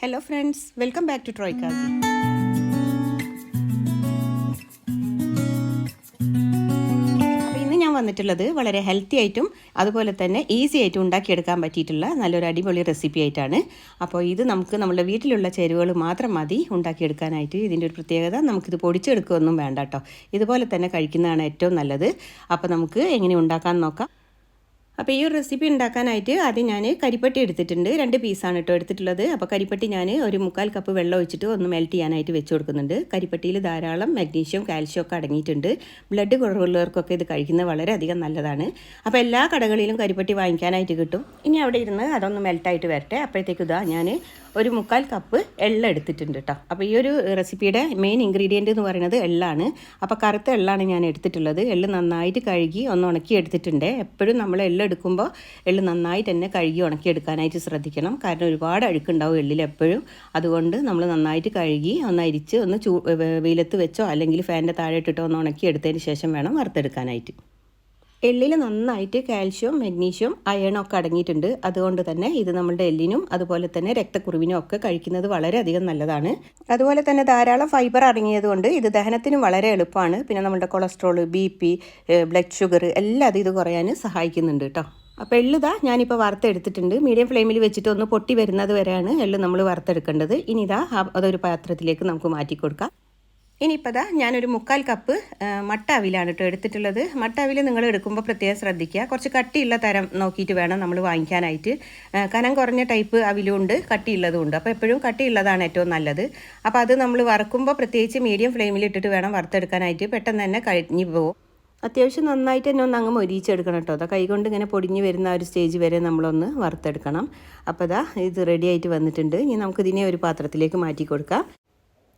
Hello friends welcome back to Troy Kasi അപ്പോൾ ഇന്ന് ഞാൻ വന്നിട്ടുള്ളത് വളരെ ഹെൽത്തി ആയിട്ടും അതുപോലെ തന്നെ ഈസി ആയിട്ടും ഉണ്ടാക്കിയെടുക്കാൻ പറ്റിയിട്ടുള്ള നല്ലൊരു അടിപൊളി റെസിപ്പി ആയിട്ടാണ്. അപ്പോൾ ഇത് നമുക്ക് നമ്മുടെ വീട്ടിലുള്ള ചേരുവകൾ മാത്രം മതി ഉണ്ടാക്കിയെടുക്കാനായിട്ട്. ഇതിന്റെ ഒരു പ്രത്യേകത നമുക്കിത് പൊടിച്ചെടുക്കുകയൊന്നും വേണ്ട കേട്ടോ. ഇതുപോലെ തന്നെ കഴിക്കുന്നതാണ് ഏറ്റവും നല്ലത്. അപ്പോൾ നമുക്ക് എങ്ങനെ ഉണ്ടാക്കാൻ നോക്കാം. അപ്പോൾ ഈ ഒരു റെസിപ്പി ഉണ്ടാക്കാനായിട്ട് ആദ്യം ഞാൻ കരിപ്പട്ടി എടുത്തിട്ടുണ്ട്. രണ്ട് പീസാണ് കേട്ടോ എടുത്തിട്ടുള്ളത്. അപ്പോൾ കരിപ്പട്ടി ഞാൻ ഒരു മുക്കാൽ കപ്പ് വെള്ളം ഒഴിച്ചിട്ട് ഒന്ന് മെൽറ്റ് ചെയ്യാനായിട്ട് വെച്ച് കൊടുക്കുന്നുണ്ട്. കരിപ്പട്ടിയിൽ ധാരാളം മഗ്നീഷ്യം കാൽഷ്യം ഒക്കെ അടങ്ങിയിട്ടുണ്ട്. ബ്ലഡ് കുറവുള്ളവർക്കൊക്കെ ഇത് കഴിക്കുന്നത് വളരെയധികം നല്ലതാണ്. അപ്പോൾ എല്ലാ കടകളിലും കരിപ്പട്ടി വാങ്ങിക്കാനായിട്ട് കിട്ടും. ഇനി അവിടെ ഇരുന്ന് അതൊന്ന് മെൽറ്റായിട്ട് വരട്ടെ. അപ്പോഴത്തേക്കും ഇതാ ഞാൻ ഒരു മുക്കാൽ കപ്പ് എള്ള എടുത്തിട്ടുണ്ട് കേട്ടോ അപ്പോൾ ഈ ഒരു റെസിപ്പിയുടെ മെയിൻ ഇൻഗ്രീഡിയന്റ് എന്ന് പറയുന്നത് എള്ളാണ്. അപ്പോൾ കറുത്ത എള്ളാണ് ഞാൻ എടുത്തിട്ടുള്ളത്. എള്ള് നന്നായിട്ട് കഴുകി ഒന്ന് ഉണക്കി എടുത്തിട്ടുണ്ട്. എപ്പോഴും നമ്മൾ എള്ള് എടുക്കുമ്പോൾ എള്ള് നന്നായിട്ട് തന്നെ കഴുകി ഉണക്കി എടുക്കാനായിട്ട് ശ്രദ്ധിക്കണം. കാരണം ഒരുപാട് അഴുക്കുണ്ടാവും എള്ളിൽ എപ്പോഴും. അതുകൊണ്ട് നമ്മൾ നന്നായിട്ട് കഴുകി ഒന്ന് അരിച്ച് ഒന്ന് ചൂ വെയിലത്ത് വെച്ചോ അല്ലെങ്കിൽ ഫാനിന്റെ താഴെ ഇട്ടിട്ടോ ഒന്ന് ഉണക്കി എടുത്തതിന് ശേഷം വേണം വറുത്തെടുക്കാനായിട്ട്. എള്ളിൽ നന്നായിട്ട് കാൽഷ്യം മഗ്നീഷ്യം അയണൊക്കെ അടങ്ങിയിട്ടുണ്ട്. അതുകൊണ്ട് തന്നെ ഇത് നമ്മുടെ എല്ലിനും അതുപോലെ തന്നെ രക്തക്കുറിവിനും ഒക്കെ കഴിക്കുന്നത് വളരെയധികം നല്ലതാണ്. അതുപോലെ തന്നെ ധാരാളം ഫൈബർ അടങ്ങിയതുകൊണ്ട് ഇത് ദഹനത്തിനും വളരെ എളുപ്പമാണ്. പിന്നെ നമ്മുടെ cholesterol B P blood sugar എല്ലാം അത് ഇത് കുറയാൻ സഹായിക്കുന്നുണ്ട് കേട്ടോ അപ്പോൾ എള്ളുതാ ഞാനിപ്പോൾ വറുത്തെടുത്തിട്ടുണ്ട്. മീഡിയം ഫ്ലെയിമിൽ വെച്ചിട്ട് ഒന്ന് പൊട്ടി വരുന്നത് വരെയാണ് എള്ള് നമ്മൾ വറുത്തെടുക്കേണ്ടത്. ഇനി ഇതാ അതൊരു പാത്രത്തിലേക്ക് നമുക്ക് മാറ്റി കൊടുക്കാം ഇനിയിപ്പോൾ ഞാനൊരു മുക്കാൽ കപ്പ് മട്ട അവിലാണ് കേട്ടോ എടുത്തിട്ടുള്ളത്. മട്ട അവിൽ നിങ്ങൾ എടുക്കുമ്പോൾ പ്രത്യേകം ശ്രദ്ധിക്കുക. കുറച്ച് കട്ടിയുള്ള തരം നോക്കിയിട്ട് വേണം നമ്മൾ വാങ്ങിക്കാനായിട്ട്. കനം കുറഞ്ഞ ടൈപ്പ് അവിലും ഉണ്ട് കട്ടിയുള്ളതും ഉണ്ട് അപ്പോൾ എപ്പോഴും കട്ടിയുള്ളതാണ് ഏറ്റവും നല്ലത്. അപ്പോൾ അത് നമ്മൾ വറുക്കുമ്പോൾ പ്രത്യേകിച്ച് മീഡിയം ഫ്ലെയിമിൽ ഇട്ടിട്ട് വേണം വറുത്തെടുക്കാനായിട്ട്. പെട്ടെന്ന് തന്നെ കഴിഞ്ഞു പോകും. അത്യാവശ്യം നന്നായിട്ട് തന്നെ ഒന്ന് അങ്ങ് മൊരിയിച്ചെടുക്കണം കേട്ടോ അതാ കൈകൊണ്ട് ഇങ്ങനെ പൊടിഞ്ഞ് വരുന്ന ഒരു സ്റ്റേജ് വരെ നമ്മളൊന്ന് വറുത്തെടുക്കണം. അപ്പോൾ അതാ ഇത് റെഡി ആയിട്ട് വന്നിട്ടുണ്ട്. ഇനി നമുക്കിതിനെ ഒരു പാത്രത്തിലേക്ക് മാറ്റി കൊടുക്കാം.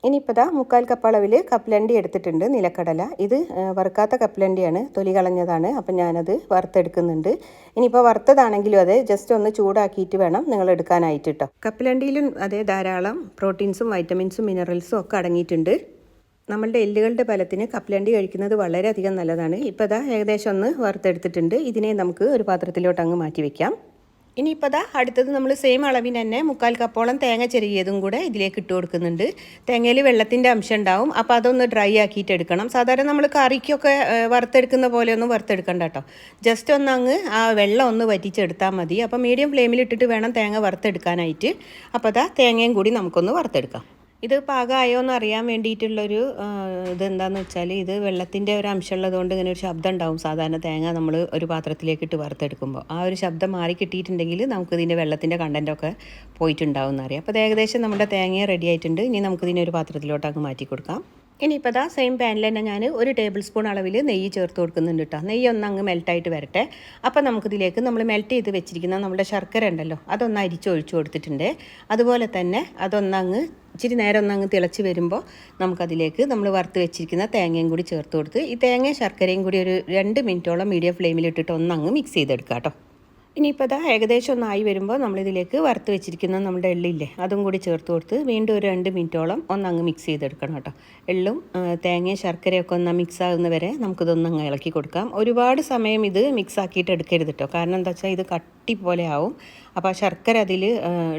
ഇനിയിപ്പോൾ ദാ മുക്കാൽ കപ്പ് അളവിൽ കപ്പലണ്ടി എടുത്തിട്ടുണ്ട് നിലക്കടല. ഇത് വറുക്കാത്ത കപ്പലണ്ടിയാണ് തൊലി കളഞ്ഞതാണ്. അപ്പം ഞാനത് വറുത്തെടുക്കുന്നുണ്ട്. ഇനിയിപ്പോൾ വറുത്തതാണെങ്കിലും അതെ ജസ്റ്റ് ഒന്ന് ചൂടാക്കിയിട്ട് വേണം നിങ്ങൾ എടുക്കാനായിട്ട് കേട്ടോ കപ്പലണ്ടിയിലും അതേ ധാരാളം പ്രോട്ടീൻസും വൈറ്റമിൻസും മിനറൽസും ഒക്കെ അടങ്ങിയിട്ടുണ്ട്. നമ്മളുടെ എല്ലുകളുടെ ബലത്തിന് കപ്പലണ്ടി കഴിക്കുന്നത് വളരെയധികം നല്ലതാണ്. ഇപ്പോൾ ഇതാ ഏകദേശം ഒന്ന് വറുത്തെടുത്തിട്ടുണ്ട്. ഇതിനെ നമുക്ക് ഒരു പാത്രത്തിലോട്ട് അങ്ങ് മാറ്റി വെക്കാം. ഇനിയിപ്പോൾ ദാ അടുത്തത് നമ്മൾ സെയിം അളവിന് തന്നെ മുക്കാൽ കപ്പോളം തേങ്ങ ചെറിയതും കൂടെ ഇതിലേക്ക് ഇട്ട് കൊടുക്കുന്നുണ്ട്. തേങ്ങയിൽ വെള്ളത്തിന്റെ അംശം ഉണ്ടാവും. അപ്പോൾ അതൊന്ന് ഡ്രൈ ആക്കിയിട്ട് എടുക്കണം. സാധാരണ നമ്മൾ കറിക്കൊക്കെ വറുത്തെടുക്കുന്ന പോലെ ഒന്നും വറുത്തെടുക്കണ്ട കേട്ടോ ജസ്റ്റ് ഒന്ന് അങ്ങ് ആ വെള്ളം ഒന്ന് വറ്റിച്ചെടുത്താൽ മതി. അപ്പോൾ മീഡിയം ഫ്ലെയിമിൽ ഇട്ടിട്ട് വേണം തേങ്ങ വറുത്തെടുക്കാനായിട്ട്. അപ്പോൾ അതാ തേങ്ങയും കൂടി നമുക്കൊന്ന് വറുത്തെടുക്കാം. ഇത് പാകമായോ എന്ന് അറിയാൻ വേണ്ടിയിട്ടുള്ളൊരു ഇതെന്താന്ന് വെച്ചാൽ ഇത് വെള്ളത്തിന്റെ ഒരു അംശമുള്ളത് കൊണ്ട് ഇങ്ങനെ ഒരു ശബ്ദം ഉണ്ടാവും. സാധാരണ തേങ്ങ നമ്മൾ ഒരു പാത്രത്തിലേക്ക് ഇട്ട് വറുത്തെടുക്കുമ്പോൾ ആ ഒരു ശബ്ദം മാറി കിട്ടിയിട്ടുണ്ടെങ്കിൽ നമുക്ക് ഇതിന്റെ വെള്ളത്തിന്റെ കണ്ടന്റൊക്കെ പോയിട്ടുണ്ടാവും എന്നറിയാം അപ്പോൾ ഏകദേശം നമ്മുടെ തേങ്ങ റെഡി ആയിട്ടുണ്ട്. ഇനി നമുക്ക് ഇതിനെ ഒരു പാത്രത്തിലോട്ട് അങ്ങ് മാറ്റി കൊടുക്കാം. ഇനിയിപ്പോൾ ദാ സെയിം പാനിൽ തന്നെ ഞാൻ ഒരു ടേബിൾ സ്പൂൺ അളവിൽ നെയ്യ് ചേർത്ത് കൊടുക്കുന്നുണ്ട് കേട്ടോ നെയ്യ് ഒന്ന് അങ്ങ് മെൽറ്റായിട്ട് വരട്ടെ. അപ്പോൾ നമുക്കിതിലേക്ക് നമ്മൾ മെൽറ്റ് ചെയ്ത് വെച്ചിരിക്കുന്ന നമ്മുടെ ശർക്കര ഉണ്ടല്ലോ അതൊന്ന് അരിച്ചൊഴിച്ചു കൊടുത്തിട്ടുണ്ട്. അതുപോലെ തന്നെ അതൊന്നങ്ങ് ഇച്ചിരി നേരം ഒന്ന് അങ്ങ് തിളച്ച് വരുമ്പോൾ നമുക്കതിലേക്ക് നമ്മൾ വറുത്ത് വെച്ചിരിക്കുന്ന തേങ്ങയും കൂടി ചേർത്ത് കൊടുത്ത് ഈ തേങ്ങയും ശർക്കരയും കൂടി ഒരു രണ്ട് മിനിറ്റോളം മീഡിയം ഫ്ലെയിമിൽ ഇട്ടിട്ട് ഒന്നങ്ങ് മിക്സ് ചെയ്തെടുക്കാം കേട്ടോ. ഇനിയിപ്പോൾ അതാ ഏകദേശം ഒന്നായി വരുമ്പോൾ നമ്മളിതിലേക്ക് വറുത്ത് വെച്ചിരിക്കുന്ന നമ്മുടെ എള്ളില്ലേ അതും കൂടി ചേർത്ത് കൊടുത്ത് വീണ്ടും ഒരു രണ്ട് മിനിറ്റോളം ഒന്നങ്ങ് മിക്സ് ചെയ്തെടുക്കണം കേട്ടോ. എള്ളും തേങ്ങയും ശർക്കരയൊക്കെ ഒന്ന് മിക്സ് ആകുന്ന വരെ നമുക്കിതൊന്നങ്ങ് ഇളക്കി കൊടുക്കാം. ഒരുപാട് സമയം ഇത് മിക്സ് ആക്കിയിട്ട് എടുക്കരുത് കേട്ടോ. കാരണം എന്താ വെച്ചാൽ ഇത് കട്ടി പോലെ ആവും അപ്പോൾ ആ ശർക്കര അതിൽ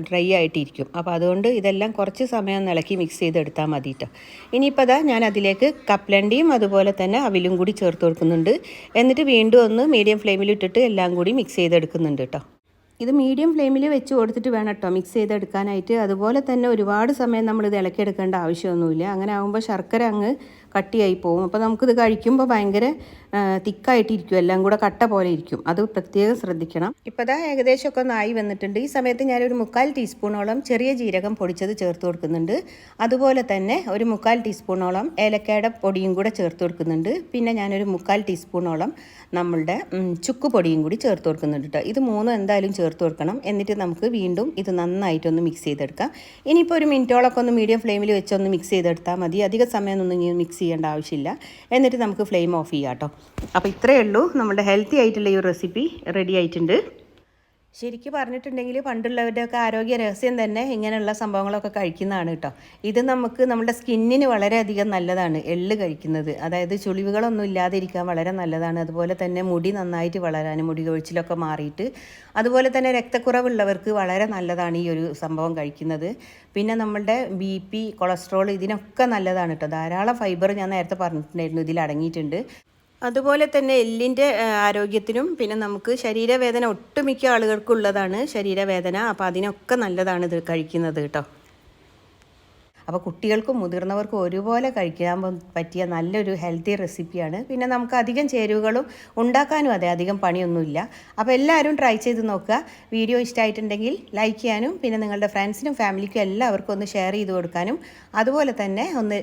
ഡ്രൈ ആയിട്ടിരിക്കും. അപ്പോൾ അതുകൊണ്ട് ഇതെല്ലാം കുറച്ച് സമയം ഇളക്കി മിക്സ് ചെയ്തെടുത്താൽ മതി കേട്ടോ ഇനിയിപ്പോൾ അതാ ഞാൻ അതിലേക്ക് കപ്ലണ്ടിയും അതുപോലെ തന്നെ അവിലും കൂടി ചേർത്ത് കൊടുക്കുന്നുണ്ട്. എന്നിട്ട് വീണ്ടും ഒന്ന് മീഡിയം ഫ്ലെയിമിൽ ഇട്ടിട്ട് എല്ലാം കൂടി മിക്സ് ചെയ്തെടുക്കുന്നുണ്ട് കേട്ടോ ഇത് മീഡിയം ഫ്ലെയിമിൽ വെച്ച് കൊടുത്തിട്ട് വേണം കേട്ടോ മിക്സ് ചെയ്തെടുക്കാനായിട്ട്. അതുപോലെ തന്നെ ഒരുപാട് സമയം നമ്മൾ ഇത് ഇളക്കിയെടുക്കേണ്ട ആവശ്യമൊന്നുമില്ല. അങ്ങനെ ആകുമ്പോൾ ശർക്കര അങ്ങ് കട്ടിയായി പോകും. അപ്പോൾ നമുക്കിത് കഴിക്കുമ്പോൾ ഭയങ്കര തിക്കായിട്ടിരിക്കും. എല്ലാം കൂടെ കട്ട പോലെ ഇരിക്കും. അത് പ്രത്യേകം ശ്രദ്ധിക്കണം. ഇപ്പോൾ ഇതാ ഏകദേശമൊക്കെ ഒന്ന് ആയി വന്നിട്ടുണ്ട്. ഈ സമയത്ത് ഞാനൊരു മുക്കാൽ ടീസ്പൂണോളം ചെറിയ ജീരകം പൊടിച്ചത് ചേർത്ത് കൊടുക്കുന്നുണ്ട്. അതുപോലെ തന്നെ ഒരു മുക്കാൽ ടീസ്പൂണോളം ഏലക്കയുടെ പൊടിയും കൂടെ ചേർത്ത് കൊടുക്കുന്നുണ്ട്. പിന്നെ ഞാനൊരു മുക്കാൽ ടീസ്പൂണോളം നമ്മളുടെ ചുക്ക് പൊടിയും കൂടി ചേർത്ത് കൊടുക്കുന്നുണ്ട് കേട്ടോ ഇത് മൂന്നും എന്തായാലും ചേർത്ത് കൊടുക്കണം. എന്നിട്ട് നമുക്ക് വീണ്ടും ഇത് നന്നായിട്ടൊന്ന് മിക്സ് ചെയ്തെടുക്കാം. ഇനിയിപ്പോൾ ഒരു മിനിറ്റോളൊക്കെ ഒന്ന് മീഡിയം ഫ്ലെയിമിൽ വെച്ചൊന്ന് മിക്സ് ചെയ്തെടുത്താൽ മതി. അധിക സമയമൊന്നും ഇനി മിക്സ് ചെയ്യേണ്ട ആവശ്യമില്ല. എന്നിട്ട് നമുക്ക് ഫ്ലെയിം ഓഫ് ചെയ്യാം കേട്ടോ. അപ്പോൾ ഇത്രയേ ഉള്ളൂ. നമ്മുടെ ഹെൽത്തി ആയിട്ടുള്ള ഈ റെസിപ്പി റെഡി ആയിട്ടുണ്ട്. ശരിക്കും പറഞ്ഞിട്ടുണ്ടെങ്കിൽ പണ്ടുള്ളവരുടെയൊക്കെ ആരോഗ്യ രഹസ്യം തന്നെ ഇങ്ങനെയുള്ള സംഭവങ്ങളൊക്കെ കഴിക്കുന്നതാണ് കേട്ടോ. ഇത് നമുക്ക് നമ്മുടെ സ്കിന്നിന് വളരെയധികം നല്ലതാണ് എള്ള് കഴിക്കുന്നത്. അതായത് ചുളിവുകളൊന്നും ഇല്ലാതിരിക്കാൻ വളരെ നല്ലതാണ്. അതുപോലെ തന്നെ മുടി നന്നായിട്ട് വളരാനും മുടി കൊഴിച്ചിലൊക്കെ മാറിയിട്ട് അതുപോലെ തന്നെ രക്തക്കുറവുള്ളവർക്ക് വളരെ നല്ലതാണ് ഈ ഒരു സംഭവം കഴിക്കുന്നത്. പിന്നെ നമ്മളുടെ ബി പി കൊളസ്ട്രോൾ ഇതിനൊക്കെ നല്ലതാണ് കേട്ടോ. ധാരാളം ഫൈബർ ഞാൻ നേരത്തെ പറഞ്ഞിട്ടുണ്ടായിരുന്നു ഇതിൽ അടങ്ങിയിട്ടുണ്ട്. അതുപോലെ തന്നെ എല്ലിന്റെ ആരോഗ്യത്തിനും പിന്നെ നമുക്ക് ശരീരവേദന ഒട്ടുമിക്ക ആളുകൾക്കുള്ളതാണ് ശരീരവേദന. അപ്പോൾ അതിനൊക്കെ നല്ലതാണ് ഇത് കഴിക്കുന്നത് കേട്ടോ. അപ്പോൾ കുട്ടികൾക്കും മുതിർന്നവർക്കും ഒരുപോലെ കഴിക്കാൻ പറ്റിയ നല്ലൊരു ഹെൽത്തി റെസിപ്പിയാണ് പിന്നെ നമുക്ക് അധികം ചേരുവകളും ഉണ്ടാക്കാനും അതെ അധികം പണിയൊന്നുമില്ല. അപ്പോൾ എല്ലാവരും ട്രൈ ചെയ്ത് നോക്കുക. വീഡിയോ ഇഷ്ടമായിട്ടുണ്ടെങ്കിൽ ലൈക്ക് ചെയ്യാനും പിന്നെ നിങ്ങളുടെ ഫ്രണ്ട്സിനും ഫാമിലിക്കും എല്ലാവർക്കും ഒന്ന് ഷെയർ ചെയ്ത് കൊടുക്കാനും അതുപോലെ തന്നെ ഒന്ന്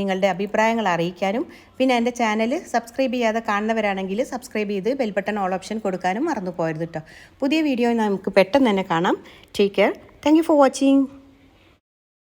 നിങ്ങളുടെ അഭിപ്രായങ്ങൾ അറിയിക്കാനും പിന്നെ എന്റെ ചാനൽ സബ്സ്ക്രൈബ് ചെയ്യാതെ കാണുന്നവരാണെങ്കിൽ സബ്സ്ക്രൈബ് ചെയ്ത് ബെൽ ബട്ടൺ ഓൾ ഓപ്ഷൻ കൊടുക്കാനും മറന്നു പോകരുത് കേട്ടോ പുതിയ വീഡിയോ നമുക്ക് പെട്ടെന്ന് തന്നെ കാണാം. Take care thank for watching